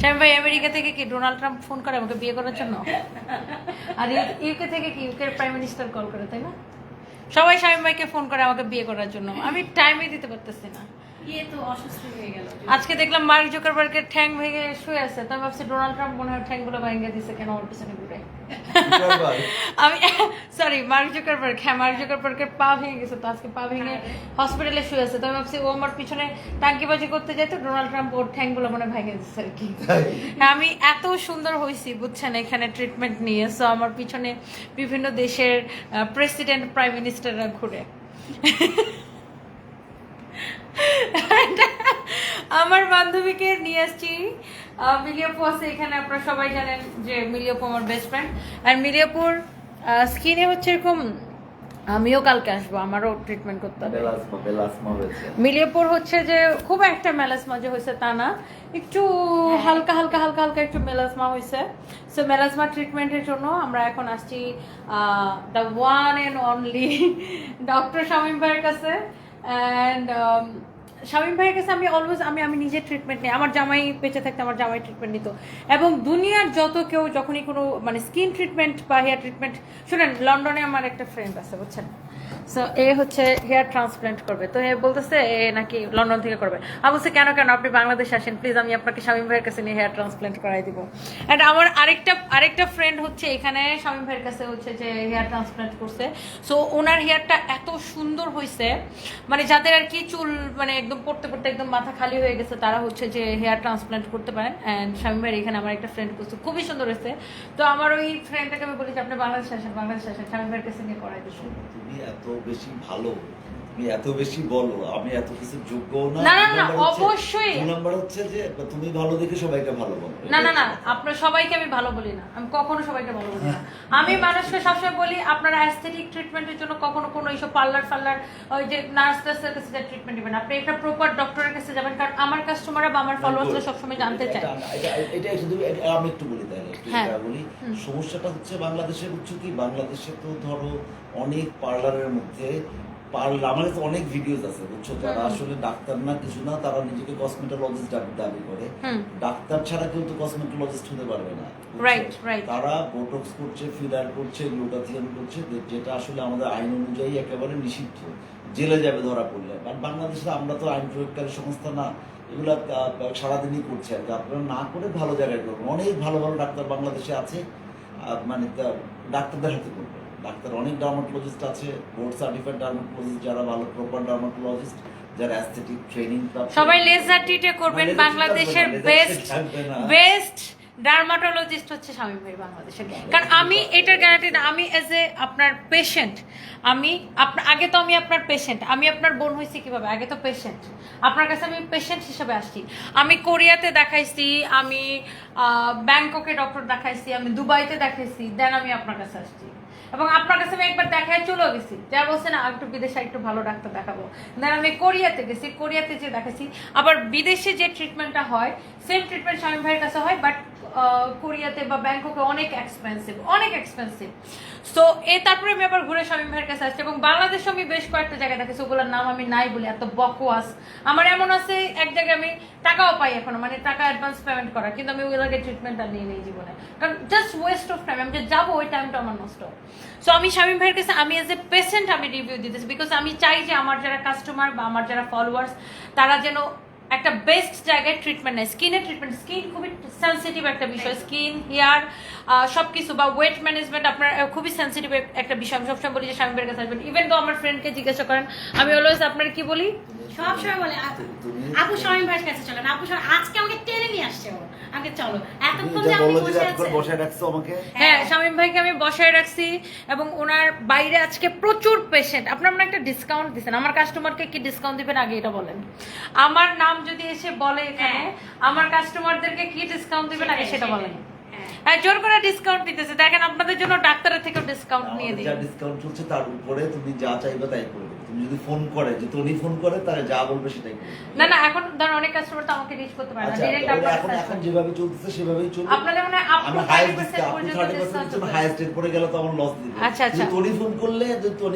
শ্যাম ভাই, আমেরিকা থেকে কি ডোনাল্ড ট্রাম্প ফোন করে আমাকে বিয়ে করার জন্য? আর ইউকে থেকে কি ইউকের প্রাইম মিনিস্টার কল করে, তাই না? সবাই শামীম ভাইকে ফোন করে আমাকে বিয়ে করার জন্য। আমি টাইমই দিতে পারতেছি না। ইয়ে তো অসুস্থ হয়ে গেল। আজকে দেখলাম মার্ক জোকারবার্গের ঠ্যাং ভেঙে শুয়ে আছে। তো আমি ভাবছি ডোনাল্ড ট্রাম্প মনে হয় ঠ্যাংগুলো ভেঙে দিছে কেন ওর পিছনে ঘুরে। আমি সরি মার্ক জোকারবার্গ। হ্যাঁ মার্ক জোকারবার্গের পা ভেঙে গেছে তো আজকে পা ভেঙে হসপিটালে শুয়ে আছে। তো আমি ভাবছি ও আমার পিছনে টাঙ্কিবাজি করতে যাই তো ডোনাল্ড ট্রাম্প ওর ঠ্যাংগুলো মনে ভেঙে দিচ্ছে আর কি। হ্যাঁ, আমি এত সুন্দর হয়েছি বুঝছেন এখানে ট্রিটমেন্ট নিয়ে। সো আমার পিছনে বিভিন্ন দেশের প্রেসিডেন্ট প্রাইম মিনিস্টাররা ঘুরে। আমার বান্ধবীকে নিয়ে আসছি। মিলিয়াপু আছে এখানে আপনারা সবাই জানেন যে মিলিয়াপু আমার বেস্ট ফ্রেন্ড আর মিলিয়াপুর স্কিনে হচ্ছে এরকম আমিও কালকে আসব আমারও ট্রিটমেন্ট করতে হবে। মিলিয়াপুর হচ্ছে যে খুব একটা মেলাসমা যে হয়েছে তা না একটু হালকা হালকা হালকা হালকা একটু মেলাসমা হয়েছে। সো মেলাসমা ট্রিটমেন্টের জন্য আমরা এখন আসছি the one and only doctor Shamim ভাইয়ের কাছে। অ্যান্ড শামীম ভাইয়ের কাছে আমি অলওয়েজ আমি আমি নিজে ট্রিটমেন্ট নিই। আমার জামাই বেঁচে থাকতে আমার জামাই ট্রিটমেন্ট নিত। এবং দুনিয়ার যত কেউ যখনই কোনো মানে স্কিন ট্রিটমেন্ট বা হেয়ার ট্রিটমেন্ট শোনেন, লন্ডনে আমার একটা ফ্রেন্ড আছে, বুঝছেন? সো এ হচ্ছে হেয়ার ট্রান্সপ্লান্ট করবে। তো এ বলতেছে, এ নাকি লন্ডন থেকে করবে। কেন কেন? আপনি বাংলাদেশে আসেন প্লিজ আমি আপনাকে শামীম ভাইয়ের কাছে নিয়ে হেয়ার ট্রান্সপ্লান্ট করাই দিব। অ্যান্ড আমার আরেকটা আরেকটা ফ্রেন্ড হচ্ছে এখানে, শামীম ভাইয়ের কাছে হচ্ছে যে হেয়ার ট্রান্সপ্লান্ট করছে। সো ওনার হেয়ারটা এত সুন্দর হয়েছে মানে যাদের আর কি চুল মানে একদম পড়তে পড়তে একদম মাথা খালি হয়ে গেছে, তারা হচ্ছে যে হেয়ার ট্রান্সপ্লান্ট করতে পারেন। অ্যান্ড শামীম ভাইয়ের এখানে আমার একটা ফ্রেন্ড করছে, খুবই সুন্দর হয়েছে। তো আমার ওই ফ্রেন্ডটাকে আমি বলি যে, আপনি বাংলাদেশে আসেন বাংলাদেশে আসেন স্বামী ভাইয়ের কাছে নিয়ে করাই দিচ্ছি। এত বেশি ভালো? তুমি এত বেশি বলো আমি এত কিছু যোগ্য না? না, না, না, অবশ্যই। দু নাম্বার হচ্ছে যে তুমি ভালো দেখে সবাইকে ভালো বলো। না না না আপনার সবাইকে আমি ভালো বলি না। আমি কখনো সবাইকে ভালো বলি না। আমি মানুষকে সবসময় বলি আপনারা অ্যাস্থেটিক ট্রিটমেন্টের জন্য কখনো কোনো এইসব পার্লার ফার্লার ওই যে নার্স টার্সের কাছে ট্রিটমেন্ট নেবেন আপনি একটা প্রপার ডক্টরের কাছে যাবেন কারণ আমার কাস্টমাররা বা আমার ফলোয়ার্সরা সবসময় জানতে চায়। এটা- এটা- শুধু এটা আমি একটু বলি একটু হ্যাঁ। বলি সমস্যাটা হচ্ছে বাংলাদেশে বুঝছ কি? বাংলাদেশে তো ধরো অনেক পার্লারের মধ্যে পার্লার আমার কাছে অনেক ভিডিওস আছে বুঝছ? যারা আসলে ডাক্তার না কিছু না তারা নিজেকে কসমেটোলজিস্ট দাবি করে। ডাক্তার ছাড়া কেউ তো কসমেটোলজিস্ট হতে পারবে না. তারা বোটক্স করছে ফিলার করছে গ্লুটাথিয়ন করছে যেটা আসলে আমাদের আইন অনুযায়ী একেবারে নিষিদ্ধ। জেলে যাবে ধরা পড়লে। আর বাংলাদেশে আমরা তো আইন প্রয়োগকারী সংস্থা না। এগুলা সারাদিনই করছে আর কি। আপনারা না করে ভালো জায়গায় করবেন অনেক ভালো ভালো ডাক্তার বাংলাদেশে আছে মানে ডাক্তারদের হাতে করবেন ডাক্তার অনেক ডার্মাটোলজিস্ট আছে বোর্ড সার্টিফাইড ডার্মাটোলজিস্ট যারা ভালো প্রপার ডার্মাটোলজিস্ট যারা অ্যাস্থেটিক ট্রেনিং সবাই লেজার ট্রিটে করবেন বাংলাদেশের বেস্ট। বেস্ট ডার্মাটোলজিস্ট হচ্ছে স্বামী ভাই বাংলাদেশের। কারণ আমি এটার গ্যারান্টি না, আমি এজ এ আপনার পেশেন্ট আমি আপনার আগে তো আমি আপনার পেশেন্ট আমি আপনার বোন হয়েছি কীভাবে? আগে তো পেশেন্ট আপনার কাছে আমি পেশেন্ট হিসেবে আসছি। আমি কোরিয়াতে দেখাইছি, আমি ব্যাংককে ডক্টর দেখাইছি, আমি দুবাইতে দেখাইছি দেন আমি আপনার কাছে আসছি। এবং আপনার কাছে আমি একবার দেখায় চলেও গেছি। যা বলছে না একটু বিদেশে একটু ভালো ডাক্তার দেখাবো। দেন আমি কোরিয়াতে গেছি, কোরিয়াতে যে দেখাইছি, আবার বিদেশে যে ট্রিটমেন্টটা হয় সেম ট্রিটমেন্ট স্বামী ভাইয়ের কাছে হয় বাট কোরিয়াতে বা ব্যাংককে অনেক এক্সপেন্সিভ অনেক এক্সপেন্সিভ সো এ তারপরে আমি আবার ঘুরে স্বামী ভাইয়ের কাছে আসছি এবং বাংলাদেশে আমি বেশ কয়েকটা জায়গায় দেখেছি, ওগুলোর নাম আমি নাই বলি, এত বকওয়াস। আমার এমন আছে, এক জায়গায় আমি টাকাও পাই এখনও মানে টাকা অ্যাডভান্স পেমেন্ট করা, কিন্তু আমি ওগুলোকে ট্রিটমেন্টটা নিয়ে নেই জীবনে। কারণ জাস্ট ওয়েস্ট অফ টাইম আমি যে যাব, ওই টাইমটা আমার নষ্ট। সো আমি শামীম ভাইয়ের কাছে, আমি এজ এ পেশেন্ট আমি রিভিউ দিতেছি বিকজ আমি চাই যে আমার যারা কাস্টমার বা আমার যারা ফলোয়ার্স তারা যেন একটা বেস্ট জায়গায় ট্রিটমেন্ট নেয়। স্কিনের ট্রিটমেন্ট স্কিন খুবই সেন্সিটিভ একটা বিষয়। স্কিন হেয়ার সব কিছু বা ওয়েট ম্যানেজমেন্ট আপনার খুবই সেন্সিটিভ একটা বিষয়। আমি সবসময় বলি যে স্বামী ভাইয়ের কাছে আসবেন। ইভেন তো আমার ফ্রেন্ডকে জিজ্ঞাসা করেন, আমি অলওয়েজ আপনার কি বলি? সব সময় বলে আপু ভাইয়ের কাছে চলেন আপু আজকে আমাকে টেনে নিয়ে আসছে ও। আমাকে চলো এতক্ষণ যে যে বসে বসায় রাখছো আমাকে। হ্যাঁ শামীম ভাইকে আমি বসায় রাখছি এবং ওনার বাইরে আজকে প্রচুর পেশেন্ট আপনার মানে একটা ডিসকাউন্ট দিচ্ছেন আমার কাস্টমারকে কি ডিসকাউন্ট দিবেন? আগে এটা বলেন। আমার নাম যদি এসে বলে এখানে হ্যাঁ। আমার কাস্টমারদেরকে কি ডিসকাউন্ট দিবেন? আগে সেটা বলেন। হ্যাঁ। হ্যাঁ জোর করে ডিসকাউন্ট দিতেছে। দেখেন আপনাদের জন্য ডাক্তারের থেকে ডিসকাউন্ট নিয়ে দিই। যা ডিসকাউন্ট চলছে তার উপরে তুমি যা চাইবে তাই করে দেবে তুমি যদি ফোন করে যে উনি ফোন করে তাহলে যা বলবে সেটাই না না এখন ধরেন অনেক কাস্টমার তো আমাকে রিচ করতে পারে না আচ্ছা ডিরেক্ট আপনার এখন এখন যেভাবে চলতেছে সেভাবেই চলবে আপনাদের মনে হয় আপনি হাইস্ট 30% পর্যন্ত থার্টি discount পার্সেন্ট করবেন। হাইস্ট এর পরে গেলে তো আমার লস দিবে আচ্ছা, আচ্ছা। ফোন করলে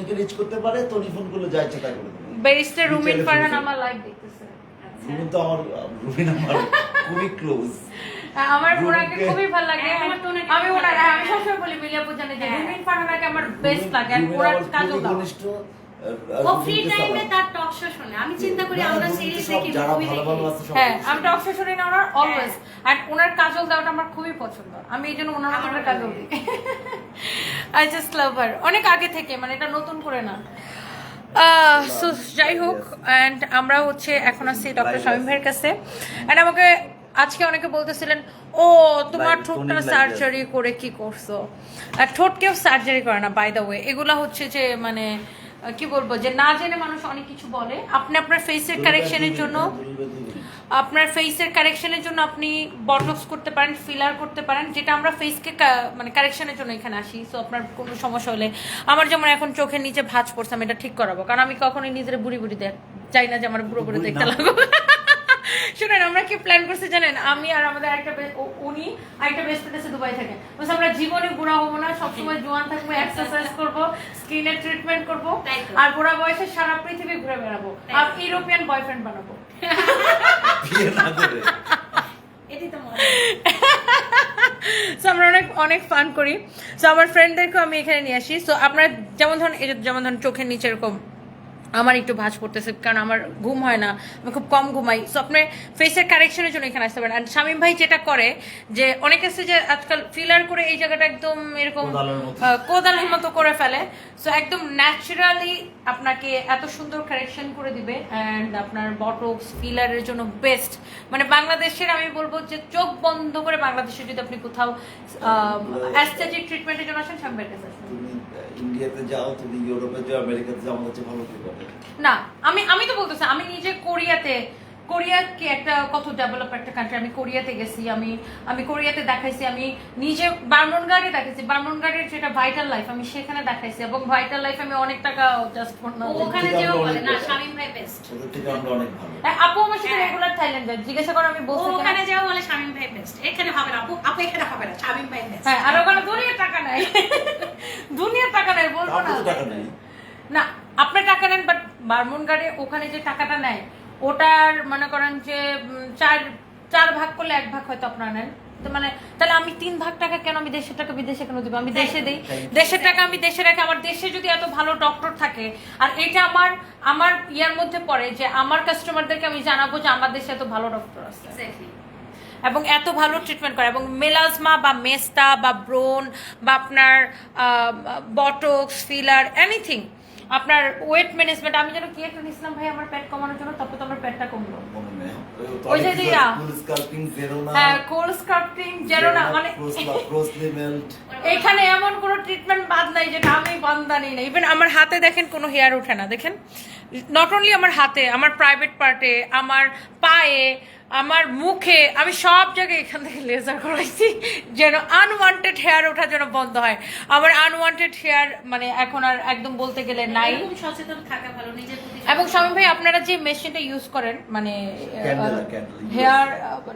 যদি রিচ করতে পারে ফোন করলে যা ইচ্ছা তাই করে রুমিন ফারহান আমার লাইভ দেখতেছে আচ্ছা। রুমিন তো আমার রুমিন আমার খুবই ক্লোজ হ্যাঁ, আমার ওনাকে খুবই ভালো লাগে হ্যাঁ, আমার তো ওনাকে আমি ওনার হ্যাঁ। আমি সবসময় বলি জানে যে হ্যাঁ। রুমিন ফারহানাকে আমার বেস্ট লাগে আর ওনার কাজও ঘনিষ্ঠ, ও ফ্রি টাইমে সালাম। তার টক শো শোনে। আমি চিন্তা করি আমরা সিরিজ দেখি মুভি ভালো ভালো দেখি হ্যাঁ আমি টক শো শুনি না ওনার অলওয়েজ আর ওনার কাজল দেওয়াটা আমার খুবই পছন্দ। আমি এই জন্য ওনার আমারও কাজল দিই। আই জাস্ট লাভ হার অনেক আগে থেকে মানে এটা নতুন করে না। সো যাই হোক অ্যান্ড আমরা হচ্ছে এখন আসছি ডক্টর শামীম ভাইয়ের কাছে। অ্যান্ড আমাকে আজকে অনেকে বলতেছিলেন ও তোমার ঠোঁটটা সার্জারি করে কি করছ? আর ঠোঁট কেউ সার্জারি করে না বাই দ্য ওয়ে এগুলা হচ্ছে যে মানে কি বলব যে না জেনে মানুষ অনেক কিছু বলে। আপনি আপনার ফেসের কারেকশনের জন্য আপনার ফেসের কারেকশনের জন্য আপনি বটক্স করতে পারেন ফিলার করতে পারেন যেটা আমরা ফেসকে মানে কারেকশনের জন্য এখানে আসি। সো আপনার কোনো সমস্যা হলে আমার যেমন এখন চোখের নিচে ভাঁজ পড়ছে আমি এটা ঠিক করাবো। কারণ আমি কখনোই নিজের বুড়ি বুড়ি দেখ চাই না যে আমার বুড়ো বুড়ো দেখতে না। শুনেন আমরা কি প্ল্যান করছি জানেন? আমি আর আমাদের একটা উনি আরেকটা বেস্ট ফ্রেন্ড আছে দুবাই থেকে। বলছে আমরা জীবনে বুড়া হব না সবসময় জোয়ান থাকব এক্সারসাইজ করব স্কিনের ট্রিটমেন্ট করব আর বুড়া বয়সে সারা পৃথিবী ঘুরে বেড়াবো আর ইউরোপিয়ান বয়ফ্রেন্ড বানাবো। তো সো আমরা অনেক অনেক ফান করি। সো আমার ফ্রেন্ডদেরকেও আমি এখানে নিয়ে আসি। সো আপনার যেমন ধরুন এই যেমন ধরুন চোখের নিচে এরকম আমার একটু ভাঁজ পড়তেছে কারণ আমার ঘুম হয় না আমি খুব কম ঘুমাই। সো আপনার ফেসের কারেকশনের জন্য এখানে আসতে পারেন। আর শামীম ভাই যেটা করে যে অনেক আছে যে আজকাল ফিলার করে এই জায়গাটা একদম এরকম কোদালের মতো। করে ফেলে। সো একদম ন্যাচারালি আপনাকে এত সুন্দর কারেকশন করে দিবে। অ্যান্ড আপনার বটক্স ফিলারের জন্য বেস্ট মানে বাংলাদেশের আমি বলব যে চোখ বন্ধ করে বাংলাদেশে যদি আপনি কোথাও অ্যাস্থেটিক ট্রিটমেন্টের জন্য আসেন শামীম ভাইয়ের কাছে আসবেন। ইন্ডিয়াতে যাও তুমি ইউরোপে যাও আমেরিকাতে যাও আমাদের ভালো কি করে না আমি আমি তো বলতেছি আমি নিজে কোরিয়াতে কোরিয়া কি একটা কত ডেভেলপ একটা কান্ট্রি আমি কোরিয়াতে গেছি আমি আমি কোরিয়াতে দেখাইছি আমি নিজে বার্মনগার্ডে দেখাইছি বার্মনগার্ডের যেটা ভাইটাল লাইফ আমি সেখানে দেখাইছি এবং ভাইটাল লাইফ আমি অনেক টাকা জাস্ট ও ওখানে যেও বলে না। শামিম ভাই বেস্ট আপু আমার সাথে। রেগুলার থাইল্যান্ড যায় জিজ্ঞাসা করো আমি বলছি ওখানে যেও বলে শামিম ভাই বেস্ট এখানে হবে না আপু আপু এখানে হবে না শামিম ভাই বেস্ট হ্যাঁ আর ওখানে দুনিয়ার টাকা নাই। দুনিয়ার টাকা নাই বলব না। তো টাকা নেই। না আপনার টাকা নেন বাট বার্মন গার্ডে ওখানে যে টাকাটা নেয় ওটার মনে করেন যে চার চার ভাগ করলে এক ভাগ হয়তো আপনারা নেন। তো মানে তাহলে আমি তিন ভাগ টাকা কেন আমি দেশের টাকা বিদেশে কেন দিব? আমি দেশে দিই। দেশের টাকা আমি দেশে রাখি আমার দেশে যদি এত ভালো ডক্টর থাকে আর এটা আমার আমার ইয়ার মধ্যে পড়ে যে আমার কাস্টমারদেরকে আমি জানাব যে আমার দেশে এত ভালো ডক্টর আছে। এক্স্যাক্টলি এবং এত ভালো ট্রিটমেন্ট করে। এবং মেলাজমা বা মেস্তা বা ব্রোন বা আপনার বটক্স ফিলার এনিথিং আপনার ওয়েট ম্যানেজমেন্ট আমি যেন কি একটা নিয়েছিলাম ভাই আমার পেট কমানোর জন্য তারপর তো আমার পেটটা কমলো। ওই যে। স্কাল্পিং হ্যাঁ কোল্ড স্ক্রাফটিং যেন না মানে এখানে এমন কোনো ট্রিটমেন্ট বাদ নাই যেটা আমি বান্দানি না ইভেন আমার হাতে দেখেন কোনো হেয়ার ওঠে না দেখেন? নট অনলি আমার হাতে আমার প্রাইভেট পার্টে আমার পায়ে আমার মুখে আমি সব জায়গায় এখান থেকে লেজার করাইছি যেন আনওয়ান্টেড হেয়ার ওঠা যেন বন্ধ হয়। আমার আনওয়ান্টেড হেয়ার মানে এখন আর একদম বলতে গেলে নাই। সচেতন থাকা ভালো নিজের এবং স্বামী ভাই আপনারা যে মেশিনটা ইউজ করেন মানে. হেয়ার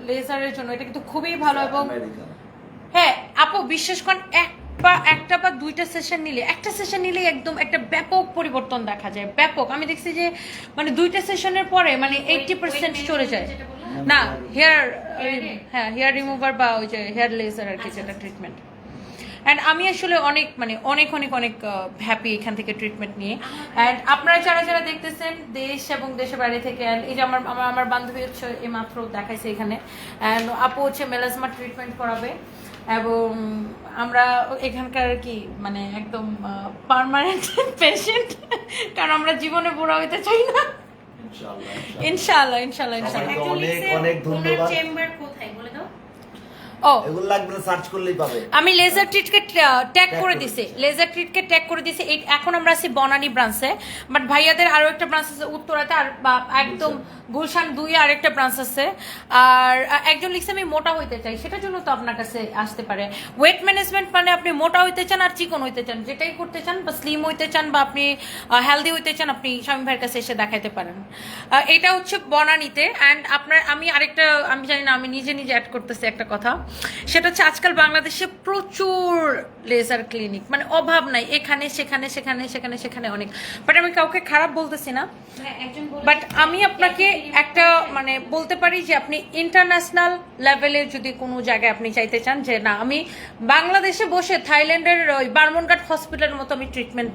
লেজারের জন্য এটা কিন্তু খুবই ভালো এবং হ্যাঁ আপু বিশ্বাস করেন এক বা একটা বা দুইটা সেশন নিলে একটা সেশন নিলে একদম একটা ব্যাপক পরিবর্তন দেখা যায় ব্যাপক। আমি দেখছি যে মানে দুইটা সেশনের পরে মানে এইটটি পার্সেন্ট চলে যায়। না হেয়ার হ্যাঁ। হেয়ার রিমুভার বা ওই যে হেয়ার লেজার আর কি আচ্ছা, যেটা আচ্ছা। ট্রিটমেন্ট অ্যান্ড আমি আসলে অনেক মানে অনেক অনেক অনেক হ্যাপি এখান থেকে ট্রিটমেন্ট নিয়ে। অ্যান্ড আপনারা যারা যারা দেখতেছেন দেশ এবং দেশের বাইরে থেকে and এই যে আমার আমার আমার বান্ধবী হচ্ছে এই মাত্র দেখাইছে এখানে। অ্যান্ড আপু হচ্ছে মেলাজমা ট্রিটমেন্ট করাবে। এবং আমরা এখানকার কি মানে একদম পারমানেন্ট পেশেন্ট কারণ আমরা জীবনে বুড়া হইতে চাই না। ইনশাল্লাহ ইনশাল্লাহ ইনশাআল্লাহ ইনশাআল্লাহ অনেক, অনেক ধন্যবাদ। চেম্বার কোথায়? ও। এগুলো লাগবে না সার্চ করলেই পাবে। আমি লেজার ট্রিটকে ট্যাগ করে দিছি। লেজার ট্রিটকে ট্যাগ করে দিছি। এই- এখন আমরা আছি বনানী ব্রাঞ্চে বাট ভাইয়াদের আরও একটা ব্রাঞ্চ আছে উত্তরাতে আর একদম গুলশান। দুই আর একটা ব্রাঞ্চ আছে। আর একজন লিখছে আমি মোটা হইতে চাই। সেটার জন্য তো আপনার কাছে আসতে পারে। ওয়েট ম্যানেজমেন্ট মানে আপনি মোটা হইতে চান আর চিকন হইতে চান। যেটাই করতে চান বা স্লিম হইতে চান বা আপনি হেলদি হইতে চান আপনি স্বামী ভাইয়ের কাছে এসে দেখাইতে পারেন। এটা হচ্ছে বনানীতে। অ্যান্ড আপনার আমি আরেকটা আমি জানি না আমি নিজে নিজে অ্যাড করতেছি একটা কথা। সেটা হচ্ছে আজকাল বাংলাদেশে প্রচুর লেজার ক্লিনিক মানে অভাব নাই এখানে সেখানে সেখানে সেখানে সেখানে অনেক। বাট আমি কাউকে খারাপ বলতেছি না। হ্যাঁ, বাট আমি আপনাকে একটা মানে বলতে পারি যে আপনি ইন্টারন্যাশনাল লেভেলে যদি কোনো জায়গায় আপনি চাইতে চান যে না আমি বাংলাদেশে বসে থাইল্যান্ডের ওই বার্মনঘাট হসপিটালের মতো আমি ট্রিটমেন্ট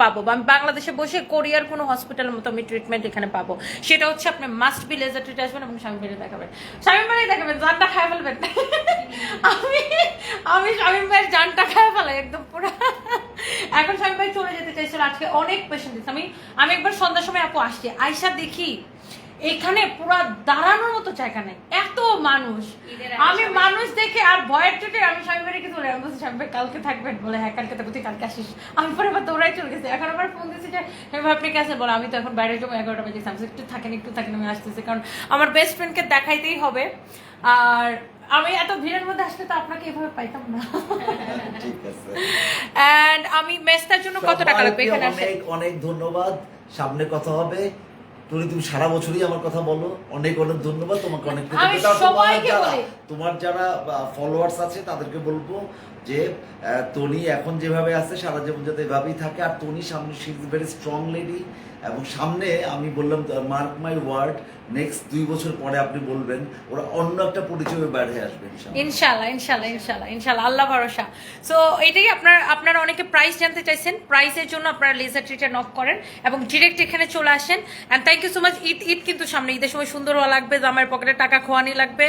পাবো বা আমি বাংলাদেশে বসে কোরিয়ার কোনো হসপিটালের মতো আমি ট্রিটমেন্ট এখানে পাবো। সেটা হচ্ছে আপনি মাস্ট বি লেজার ট্রিট আসবেন এবং স্বামী বেড়ে দেখাবেন। স্বামী বেড়ে দেখাবেন, জানটা খায় ফেলবেন। আমি আমি স্বামী ভাইয়ের জানটা খায় ফেলাই একদম পুরো। এখন স্বামী ভাই চলে যেতে চাইছিল, আজকে অনেক পেশেন্ট দিচ্ছে আমি আমি একবার সন্ধ্যার সময় আপু আসছি আয়সা দেখি, এখানে পুরো দাঁড়ানোর মতো জায়গা নেই। এত মানুষ। আমি মানুষ দেখে আর ভয়ের চোটে আমি স্বামী বাড়ি কিছু আমি বলছি স্বামী ভাই কালকে থাকবেন। বলে হ্যাঁ কালকে থাকব তুই কালকে আসিস। আমি পরে আবার দৌড়াই চলে গেছি। এখন আবার ফোন দিচ্ছি যে হ্যাঁ ভাই আপনি গেছেন বলে আমি তো এখন বাইরে যাব এগারোটা বাজে। আমি একটু থাকেন একটু থাকেন আমি আসতেছি। কারণ আমার বেস্ট ফ্রেন্ডকে দেখাইতেই হবে। আর আমি এত ভিড়ের মধ্যে আসলে তো আপনাকে এভাবে পাইতাম না। ঠিক আছে। অ্যান্ড আমি মেসটার জন্য কত টাকা লাগবে এখানে? অনেক অনেক ধন্যবাদ। সামনে কথা হবে। টনি তুমি সারা বছরই আমার কথা বলো। অনেক অনেক ধন্যবাদ তোমাকে অনেক তোমার যারা- ফলোয়ার্স আছে তাদেরকে বলব যে টনি এখন যেভাবে আছে সারা জীবন যাতে এভাবেই থাকে। আর তনি সামনে শিজ ভেরি স্ট্রং লেডি এবং সামনে আমি বললাম মার্ক মাই ওয়ার্ড নেক্সট দুই বছর পরে আপনি বলবেন। ওরা অন্য একটা পরিচয়ে বাইরে আসবে ইনশাল্লাহ ইনশাল্লাহ ইনশাল্লাহ ইনশাল্লাহ আল্লাহ ভরসা। সো এটাই আপনার আপনারা অনেকে প্রাইস জানতে চাইছেন। প্রাইসের জন্য আপনারা লেজার ট্রিটে নক করেন এবং ডিরেক্ট এখানে চলে আসেন। And thank you so much Eid Eid কিন্তু সামনে ঈদের সময় সুন্দর হওয়া লাগবে জামাইয়ের পকেটে টাকা খোয়ানি লাগবে।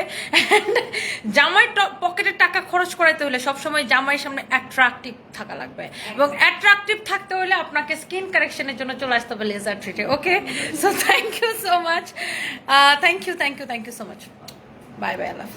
জামাই পকেটে টাকা খরচ করাইতে হলে সবসময় জামাইয়ের সামনে অ্যাট্রাকটিভ থাকা লাগবে। এবং অ্যাট্রাকটিভ থাকতে হলে আপনাকে স্কিন কারেকশনের জন্য চলে আসতে হবে are treated. Okay. So thank you so much. Uh, thank you, thank you, thank you so much. Bye bye. love.